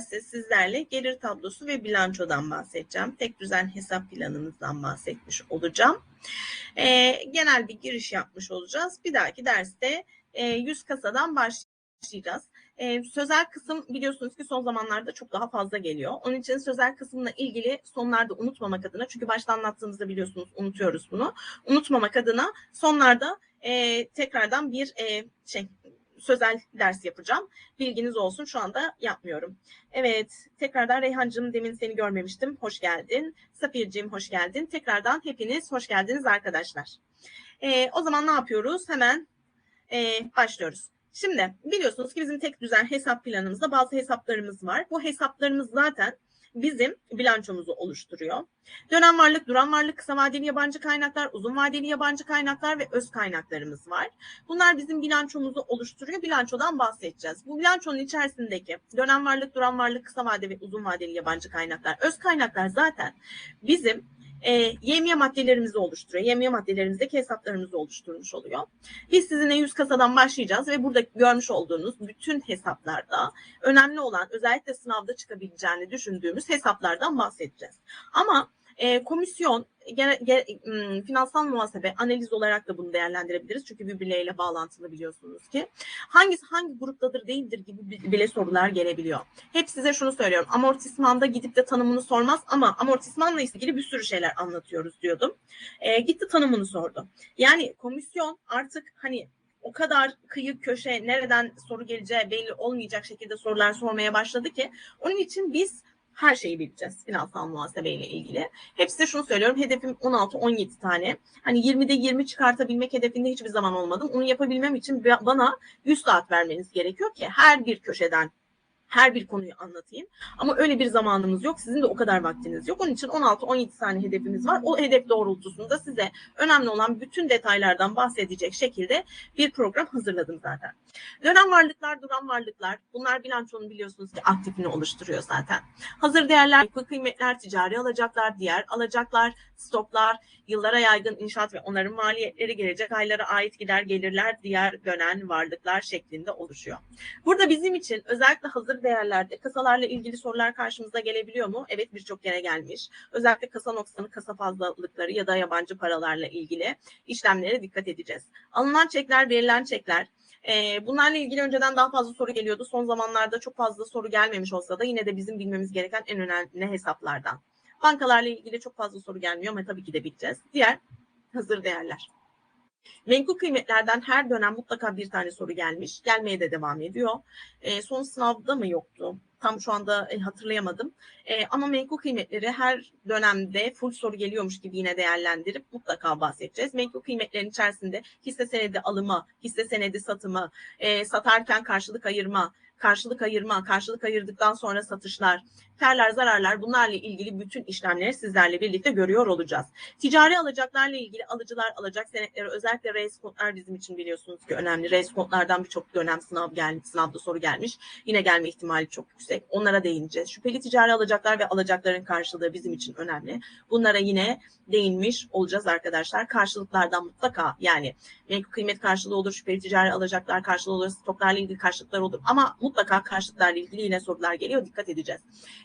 sizlerle gelir tablosu ve bilançodan bahsedeceğim. Tek düzen hesap planımızdan bahsetmiş olacağım. E, genel bir giriş yapmış olacağız. Bir dahaki derste e, 100 kasadan başlayacağız. E, sözel kısım biliyorsunuz ki son zamanlarda çok daha fazla geliyor. Onun için sözel kısımla ilgili sonlarda unutmamak adına çünkü başta anlattığımızda biliyorsunuz unutuyoruz bunu. Unutmamak adına sonlarda e, tekrardan bir e, şey sözel ders yapacağım. Bilginiz olsun şu anda yapmıyorum. Evet tekrardan Reyhancığım demin seni görmemiştim. Hoş geldin. Safirciğim hoş geldin. Tekrardan hepiniz hoş geldiniz arkadaşlar. E, o zaman ne yapıyoruz? Hemen e, başlıyoruz. Şimdi biliyorsunuz ki bizim tek düzen hesap planımızda bazı hesaplarımız var. Bu hesaplarımız zaten bizim bilançomuzu oluşturuyor. Dönem varlık, duran varlık, kısa vadeli yabancı kaynaklar, uzun vadeli yabancı kaynaklar ve öz kaynaklarımız var. Bunlar bizim bilançomuzu oluşturuyor. Bilançodan bahsedeceğiz. Bu bilançonun içerisindeki dönem varlık, duran varlık, kısa vadeli ve uzun vadeli yabancı kaynaklar, öz kaynaklar zaten bizim e, yemiye maddelerimizi oluşturuyor. Yemiye maddelerimizdeki hesaplarımızı oluşturmuş oluyor. Biz sizinle 100 kasadan başlayacağız ve burada görmüş olduğunuz bütün hesaplarda önemli olan özellikle sınavda çıkabileceğini düşündüğümüz hesaplardan bahsedeceğiz. Ama e, komisyon gene, gene, finansal muhasebe analiz olarak da bunu değerlendirebiliriz. Çünkü birbirleriyle bağlantılı biliyorsunuz ki. Hangisi hangi gruptadır değildir gibi bile sorular gelebiliyor. Hep size şunu söylüyorum. Amortismanda gidip de tanımını sormaz ama amortismanla ilgili bir sürü şeyler anlatıyoruz diyordum. E, gitti tanımını sordu. Yani komisyon artık hani o kadar kıyı köşe nereden soru geleceği belli olmayacak şekilde sorular sormaya başladı ki onun için biz her şeyi bileceğiz finansal muhasebe ile ilgili. Hep size şunu söylüyorum. Hedefim 16-17 tane. Hani 20'de 20 çıkartabilmek hedefinde hiçbir zaman olmadım. Onu yapabilmem için bana 100 saat vermeniz gerekiyor ki her bir köşeden her bir konuyu anlatayım. Ama öyle bir zamanımız yok. Sizin de o kadar vaktiniz yok. Onun için 16-17 tane hedefimiz var. O hedef doğrultusunda size önemli olan bütün detaylardan bahsedecek şekilde bir program hazırladım zaten. Dönem varlıklar, duran varlıklar. Bunlar bilançonun biliyorsunuz ki aktifini oluşturuyor zaten. Hazır değerler, kıymetler, ticari alacaklar, diğer alacaklar, stoklar, yıllara yaygın inşaat ve onarım maliyetleri, gelecek aylara ait gider gelirler, diğer dönen varlıklar şeklinde oluşuyor. Burada bizim için özellikle hazır değerlerde kasalarla ilgili sorular karşımıza gelebiliyor mu? Evet birçok kere gelmiş. Özellikle kasa noksanı, kasa fazlalıkları ya da yabancı paralarla ilgili işlemlere dikkat edeceğiz. Alınan çekler, verilen çekler, e, bunlarla ilgili önceden daha fazla soru geliyordu. Son zamanlarda çok fazla soru gelmemiş olsa da yine de bizim bilmemiz gereken en önemli hesaplardan. Bankalarla ilgili çok fazla soru gelmiyor ama tabii ki de bileceğiz. Diğer hazır değerler. Menkul kıymetlerden her dönem mutlaka bir tane soru gelmiş. Gelmeye de devam ediyor. E, son sınavda mı yoktu? Tam şu anda e, hatırlayamadım. E, ama menkul kıymetleri her dönemde full soru geliyormuş gibi yine değerlendirip mutlaka bahsedeceğiz. Menkul kıymetlerin içerisinde hisse senedi alımı, hisse senedi satımı, e, satarken karşılık ayırma, karşılık ayırma, karşılık ayırdıktan sonra satışlar, karlar, zararlar bunlarla ilgili bütün işlemleri sizlerle birlikte görüyor olacağız. Ticari alacaklarla ilgili alıcılar alacak senetleri özellikle reis kodlar bizim için biliyorsunuz ki önemli. Reis kodlardan birçok dönem sınav gelmiş, sınavda soru gelmiş. Yine gelme ihtimali çok yüksek. Onlara değineceğiz. Şüpheli ticari alacaklar ve alacakların karşılığı bizim için önemli. Bunlara yine değinmiş olacağız arkadaşlar. Karşılıklardan mutlaka yani menkul kıymet karşılığı olur, şüpheli ticari alacaklar karşılığı olur, stoklarla ilgili karşılıklar olur ama mutlaka karşılıklarla ilgili yine sorular geliyor. Dikkat edeceğiz.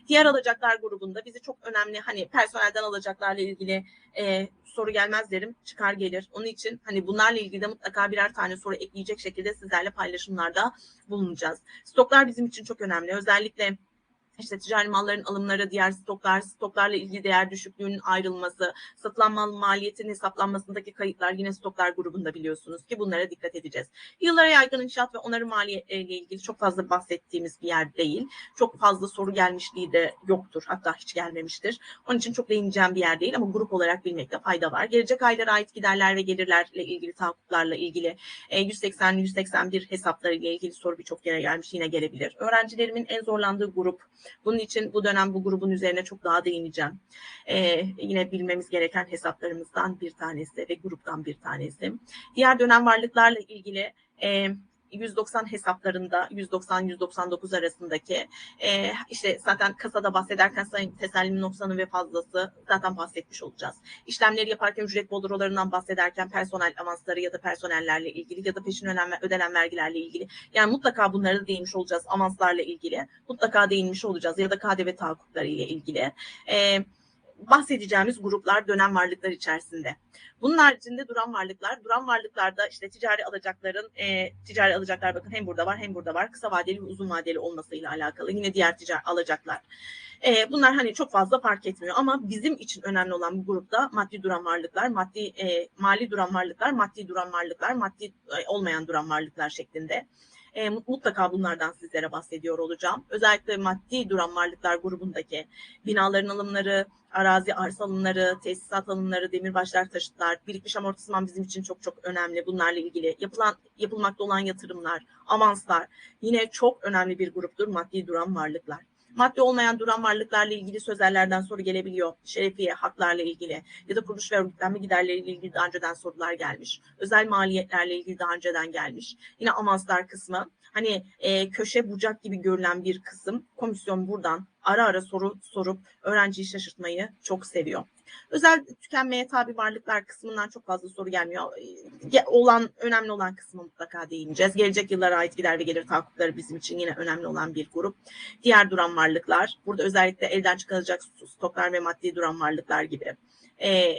Diğer alacaklar grubunda bizi çok önemli hani personelden alacaklarla ilgili e, soru gelmez derim çıkar gelir. Onun için hani bunlarla ilgili de mutlaka birer tane soru ekleyecek şekilde sizlerle paylaşımlarda bulunacağız. Stoklar bizim için çok önemli. Özellikle işte ticari malların alımları, diğer stoklar, stoklarla ilgili değer düşüklüğünün ayrılması, satılan mal maliyetinin hesaplanmasındaki kayıtlar yine stoklar grubunda biliyorsunuz ki bunlara dikkat edeceğiz. Yıllara yaygın inşaat ve onarım maliyetleriyle ilgili çok fazla bahsettiğimiz bir yer değil. Çok fazla soru gelmişliği de yoktur. Hatta hiç gelmemiştir. Onun için çok değineceğim bir yer değil ama grup olarak bilmekte fayda var. Gelecek aylara ait giderler ve gelirlerle ilgili tahakkuklarla ilgili 180-181 e, hesaplarıyla ilgili soru birçok kere gelmiş yine gelebilir. Öğrencilerimin en zorlandığı grup bunun için bu dönem bu grubun üzerine çok daha değineceğim. Ee, yine bilmemiz gereken hesaplarımızdan bir tanesi ve gruptan bir tanesi. Diğer dönem varlıklarla ilgili e, 190 hesaplarında 190-199 arasındaki e, işte zaten kasada bahsederken sayın teselli noksanı ve fazlası zaten bahsetmiş olacağız. İşlemleri yaparken ücret bordrolarından bahsederken personel avansları ya da personellerle ilgili ya da peşin ödenen, ödenen vergilerle ilgili yani mutlaka bunlara da değinmiş olacağız avanslarla ilgili mutlaka değinmiş olacağız ya da KDV tahakkukları ile ilgili. E, bahsedeceğimiz gruplar dönem varlıklar içerisinde. Bunun haricinde duran varlıklar, duran varlıklarda işte ticari alacakların, e, ticari alacaklar bakın hem burada var hem burada var. Kısa vadeli ve uzun vadeli olmasıyla alakalı. Yine diğer ticari alacaklar. E, bunlar hani çok fazla fark etmiyor ama bizim için önemli olan bu grupta maddi duran varlıklar, maddi e, mali duran varlıklar, maddi duran varlıklar, maddi e, olmayan duran varlıklar şeklinde. E, mutlaka bunlardan sizlere bahsediyor olacağım. Özellikle maddi duran varlıklar grubundaki binaların alımları, arazi arsa alımları, tesisat alımları, demirbaşlar, taşıtlar, birikmiş amortisman bizim için çok çok önemli. Bunlarla ilgili yapılan yapılmakta olan yatırımlar, avanslar yine çok önemli bir gruptur maddi duran varlıklar. Maddi olmayan duran varlıklarla ilgili sözellerden soru gelebiliyor. Şerefiye, haklarla ilgili ya da kuruluş ve örgütlenme giderleriyle ilgili daha önceden sorular gelmiş. Özel maliyetlerle ilgili daha önceden gelmiş. Yine avanslar kısmı. Hani e, köşe bucak gibi görülen bir kısım. Komisyon buradan ara ara soru sorup öğrenciyi şaşırtmayı çok seviyor. Özel tükenmeye tabi varlıklar kısmından çok fazla soru gelmiyor. Olan önemli olan kısmı mutlaka değineceğiz. Gelecek yıllara ait gider ve gelir tahakkukları bizim için yine önemli olan bir grup. Diğer duran varlıklar, burada özellikle elden çıkarılacak stoklar ve maddi duran varlıklar gibi. Ee,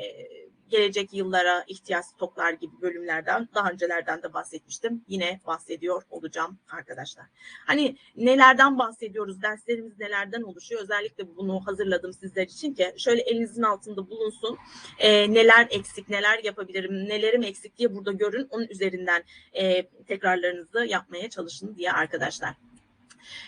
gelecek yıllara ihtiyaç stoklar gibi bölümlerden daha öncelerden de bahsetmiştim. Yine bahsediyor olacağım arkadaşlar. Hani nelerden bahsediyoruz, derslerimiz nelerden oluşuyor? Özellikle bunu hazırladım sizler için ki şöyle elinizin altında bulunsun. E, neler eksik, neler yapabilirim, nelerim eksik diye burada görün. Onun üzerinden e, tekrarlarınızı yapmaya çalışın diye arkadaşlar.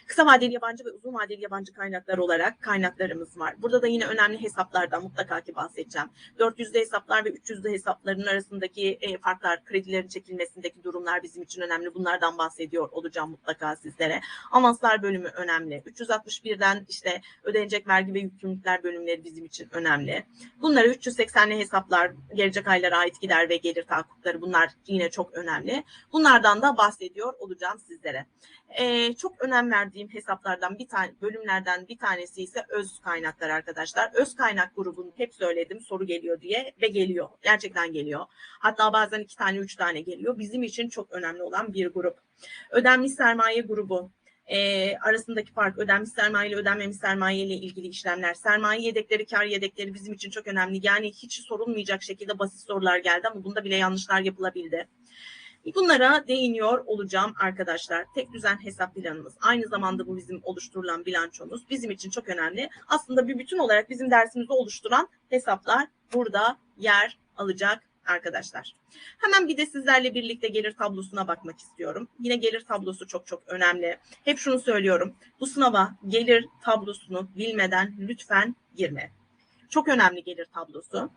Kısa vadeli yabancı ve uzun vadeli yabancı kaynaklar olarak kaynaklarımız var. Burada da yine önemli hesaplardan mutlaka ki bahsedeceğim. 400'lü hesaplar ve 300'lü hesapların arasındaki e, farklar, kredilerin çekilmesindeki durumlar bizim için önemli. Bunlardan bahsediyor olacağım mutlaka sizlere. Avanslar bölümü önemli. 361'den işte ödenecek vergi ve yükümlülükler bölümleri bizim için önemli. Bunları 380'li hesaplar, gelecek aylara ait gider ve gelir tahakkukları bunlar yine çok önemli. Bunlardan da bahsediyor olacağım sizlere. Ee, çok verdiğim hesaplardan bir tane bölümlerden bir tanesi ise öz kaynaklar arkadaşlar. Öz kaynak grubunu hep söyledim soru geliyor diye ve geliyor. Gerçekten geliyor. Hatta bazen iki tane üç tane geliyor. Bizim için çok önemli olan bir grup. Ödenmiş sermaye grubu e, arasındaki fark ödenmiş sermaye ile ödenmemiş sermaye ile ilgili işlemler. Sermaye yedekleri, kar yedekleri bizim için çok önemli. Yani hiç sorulmayacak şekilde basit sorular geldi ama bunda bile yanlışlar yapılabildi. Bunlara değiniyor olacağım arkadaşlar. Tek düzen hesap planımız. Aynı zamanda bu bizim oluşturulan bilançomuz. Bizim için çok önemli. Aslında bir bütün olarak bizim dersimizi oluşturan hesaplar burada yer alacak arkadaşlar. Hemen bir de sizlerle birlikte gelir tablosuna bakmak istiyorum. Yine gelir tablosu çok çok önemli. Hep şunu söylüyorum. Bu sınava gelir tablosunu bilmeden lütfen girme. Çok önemli gelir tablosu.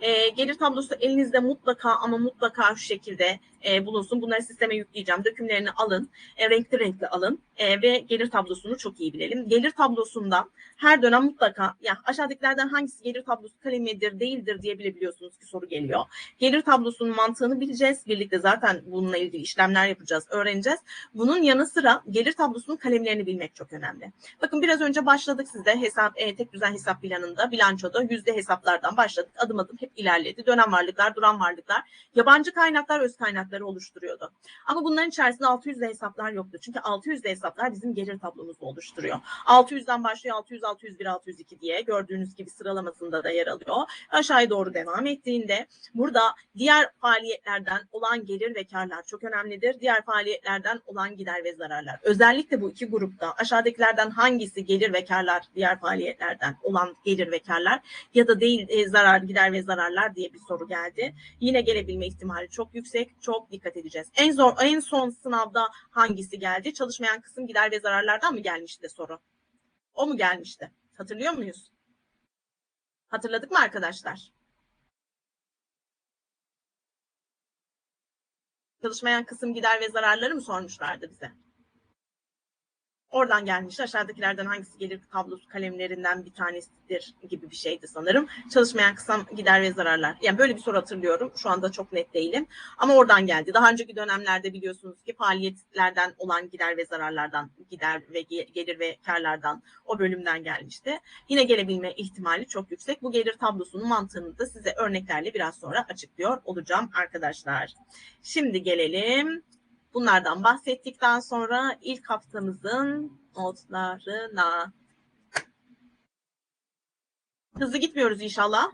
E, gelir tablosu elinizde mutlaka ama mutlaka şu şekilde e, bulunsun. Bunları sisteme yükleyeceğim. Dökümlerini alın. E, renkli renkli alın. E, ve gelir tablosunu çok iyi bilelim. Gelir tablosunda her dönem mutlaka ya aşağıdakilerden hangisi gelir tablosu kalemidir değildir diye bilebiliyorsunuz ki soru geliyor. Gelir tablosunun mantığını bileceğiz. Birlikte zaten bununla ilgili işlemler yapacağız, öğreneceğiz. Bunun yanı sıra gelir tablosunun kalemlerini bilmek çok önemli. Bakın biraz önce başladık sizde hesap e, tek düzen hesap planında, bilançoda yüzde hesaplardan başladık. Adım adım hep ilerledi. Dönem varlıklar, duran varlıklar, yabancı kaynaklar, öz kaynakları oluşturuyordu. Ama bunların içerisinde 600'de hesaplar yoktu. Çünkü 600'de hesaplar bizim gelir tablomuzu oluşturuyor. 600'den başlıyor 600, 601, 602 diye gördüğünüz gibi sıralamasında da yer alıyor. Aşağıya doğru devam ettiğinde burada diğer faaliyetlerden olan gelir ve karlar çok önemlidir. Diğer faaliyetlerden olan gider ve zararlar. Özellikle bu iki grupta aşağıdakilerden hangisi gelir ve karlar diğer faaliyetlerden olan gelir ve karlar ya da değil e, zarar gider ve zararlar diye bir soru geldi. Yine gelebilme ihtimali çok yüksek. Çok dikkat edeceğiz. En zor en son sınavda hangisi geldi? Çalışmayan kısım gider ve zararlardan mı gelmişti soru? O mu gelmişti? Hatırlıyor muyuz? Hatırladık mı arkadaşlar? Çalışmayan kısım gider ve zararları mı sormuşlardı bize? Oradan gelmiş. Aşağıdakilerden hangisi gelir tablosu kalemlerinden bir tanesidir gibi bir şeydi sanırım. Çalışmayan kısa gider ve zararlar. Yani böyle bir soru hatırlıyorum. Şu anda çok net değilim. Ama oradan geldi. Daha önceki dönemlerde biliyorsunuz ki faaliyetlerden olan gider ve zararlardan, gider ve ge- gelir ve karlardan o bölümden gelmişti. Yine gelebilme ihtimali çok yüksek. Bu gelir tablosunun mantığını da size örneklerle biraz sonra açıklıyor olacağım arkadaşlar. Şimdi gelelim Bunlardan bahsettikten sonra ilk haftamızın notlarına. Hızlı gitmiyoruz inşallah.